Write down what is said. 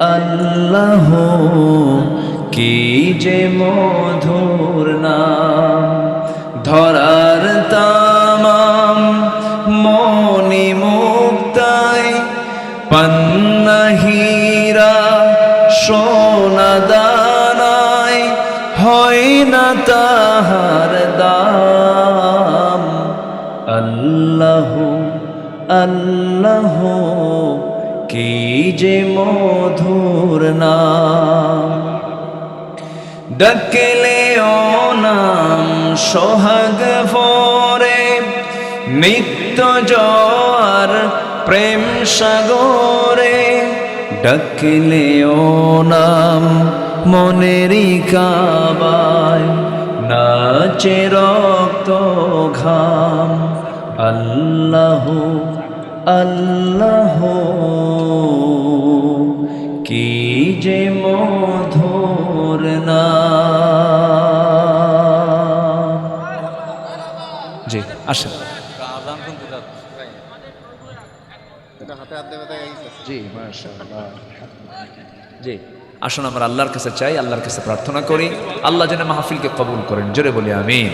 আল্লাহ, কি যে মধুর নাম। ধরার তামাম মনি মুক্তায় পন্নহীরা সোনা দানায় হয় না তাহার দাম। আল্লাহ আল্লাহ কি যে মধুর নাম ডাকলে নাম সোহাগ ফরে নিত্য জোয়ার প্রেম সাগরে ডাকলে নাম মনেরই কাবায় নাচে রক্ত ঘাম আল্লাহ আল্লাহ যে মধুর নাম। জি আসেন। জি জি আসুন আমরা আল্লাহর কাছে চাই আল্লাহর কাছে প্রার্থনা করি। আল্লাহ যেন মাহফিলকে কবুল করেন। জোরে বলি আমিন।